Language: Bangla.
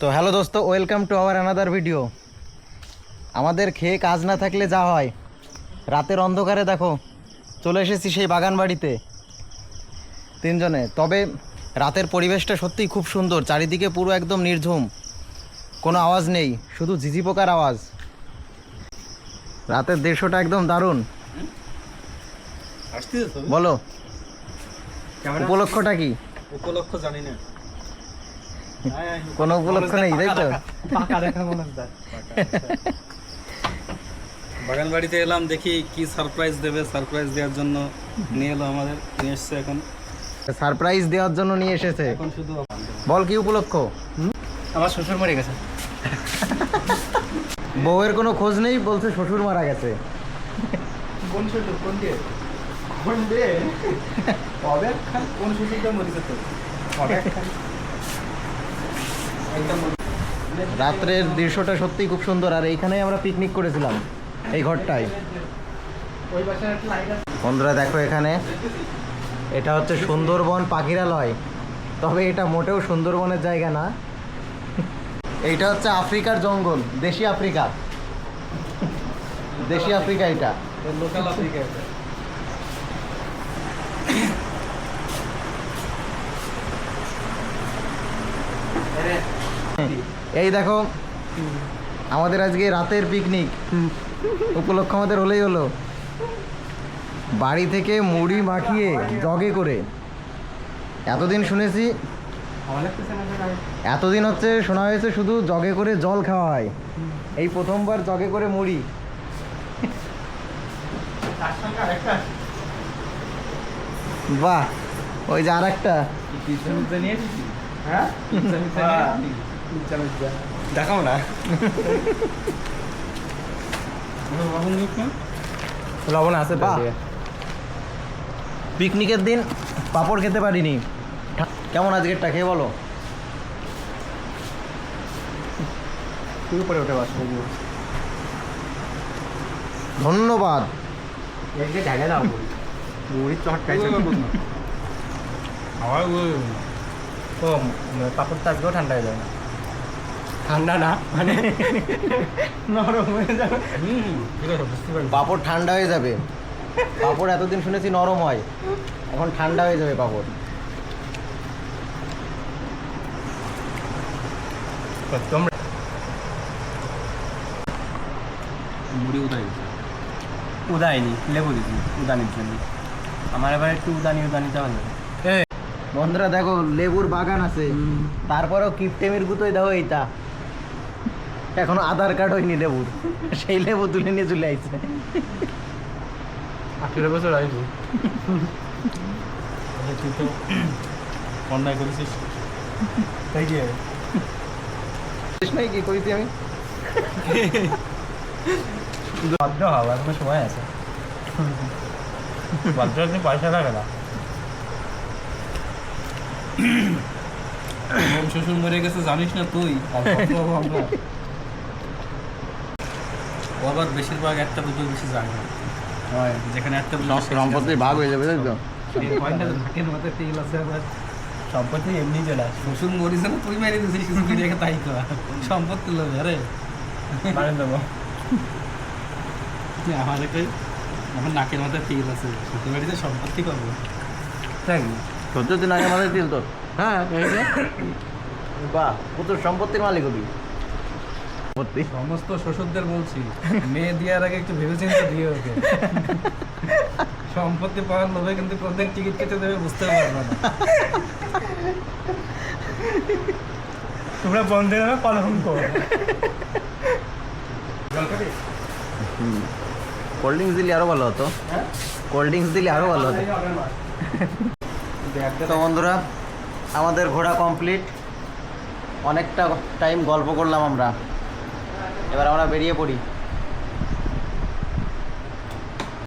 তো হ্যালো দোস্ত welcome to our another video আমাদের খেয়ে কাজ না থাকলে যা হয়। রাতের অন্ধকারে দেখো চলে এসেছি সেই বাগান বাড়িতে তিনজনে তবে রাতের পরিবেশটা সত্যিই খুব সুন্দর চারিদিকে পুরো একদম নির্ঝুম। কোনো আওয়াজ নেই শুধু ঝিঝি পোকার আওয়াজ। রাতের দৃশ্যটা একদম দারুণ। বলো উপলক্ষটা কি? উপলক্ষ জানি না। কোনো উপলক্ষ নেই তাই তো? পাকা দেখা মনে হচ্ছে বাগান বাড়িতে এলাম দেখি কি সারপ্রাইজ দেবে। সারপ্রাইজ দেওয়ার জন্য নিয়ে এলো আমাদের নিয়ে এসছে এখন। সারপ্রাইজ দেওয়ার জন্য নিয়ে এসেছে? এখন শুধু বল কি উপলক্ষ? আমার শ্বশুর মরে গেছে। বউয়ের কোনো খোঁজ নেই? বলছে শ্বশুর মারা গেছে। কোন শ্বশুর? কোন দিয়ে কোন দিয়ে অবেক খান কোন শ্বশুরটা অবেক খান একদম রাত্রের দৃশ্যটা সত্যিই খুব সুন্দর। আর এইখানেই আমরা পিকনিক করেছিলাম, এই ঘরটায়। বন্ধুরা, দেখো এখানে। এটা হচ্ছে সুন্দরবন পাখিরালয়। তবে এটা মোটেও সুন্দরবনের জায়গা না। এইটা হচ্ছে আফ্রিকার জঙ্গল, দেশি আফ্রিকা। দেশি আফ্রিকা এটা। লোকাল আফ্রিকা এটা। এই দেখো আমাদের আজকে রাতের পিকনিক উপলক্ষ আমাদের হলেই হলো। বাড়ি থেকে মুড়ি মাখিয়ে জগে করে। এতদিন শুনেছি এতদিন হচ্ছে শোনা হয়েছে শুধু জগে করে জল খাওয়া হয়। এই প্রথমবার জগে করে মুড়ি। বাহ ওই যে আর একটা দেখাও না। লবণ আছে। পিকনিকের দিন পাপড় খেতে পারিনি। কেমন আজকেরটা খেয়ে বলো? উপরে উঠে বাস? ধন্যবাদ। পাপড় তাজগেও ঠান্ডা হয়ে যাবে না। ঠান্ডা না মানে নরম হয়ে যাবে। হুম ঠিক আছে বুঝতে পারছি। পাপড় ঠান্ডা হয়ে যাবে। পাপড় এতদিন শুনেছি নরম হয়। এখন ঠান্ডা হয়ে যাবে পাপড়। তোমরা মুড়ি উদায়নি লেবু দিচ্ছি উদানির জন্য। আমার এবার একটু উদানি উদানিতে ভালো বন্ধুরা দেখো লেবুর বাগান আছে। তারপরেও কিপটেমির গুতোই দেখো এইটা। এখনও আধার কার্ড হয়নি লেবুর। সেই লেবু তুলে নিয়ে চলে আইছে। আঠেরো বছর আইবো তুই তো অন্যায় করেছিস। তাই কি শেষ নাই কি? আমি। বাধ্য হওয়ার কোনো সময় আছে। বাধ্য হতে পয়সা লাগে না। শ্বশুর মরে গেছে জানিস না তুই? আমরা ও আবার বেশিরভাগ একটা দুটো বেশি যায় না যেখানে একটা সম্পত্তির ভাগ হয়ে যাবে তাই তো? সম্পত্তি এমনি চলে শ্বশুর মরিছে না তুই মেরে দিছিস তুই রেখে তাই করা। সম্পত্তি লোক আরে। দেবো আমার একটা আমার নাকের মাথায় তেল আছে। শ্বশুর বাড়িতে সম্পত্তি করব তাই? দিন আগে আমাদের দিল তো। হ্যাঁ বাহ কত সম্পত্তির মালিক হবি। সম্পত্তি সমস্ত শ্বশুরদের বলছি মেয়ে দেওয়ার আগে একটু ভেবে চিন্তে দিয়ে ওকে। সম্পত্তি পাওয়ার লোভে কিন্তু কোনদিন টিকিট কেটে দেবে বুঝতে পারবে না। তোমরা বন্ধে নামে পালন করো। কোল্ড ড্রিঙ্কস দিলে আরও ভালো হতো। কোল্ড ড্রিঙ্কস দিলে আরও ভালো হতো। তো বন্ধুরা আমাদের ঘোরা কমপ্লিট অনেকটা টাইম গল্প করলাম আমরা। এবার আমরা বেরিয়ে পড়ি।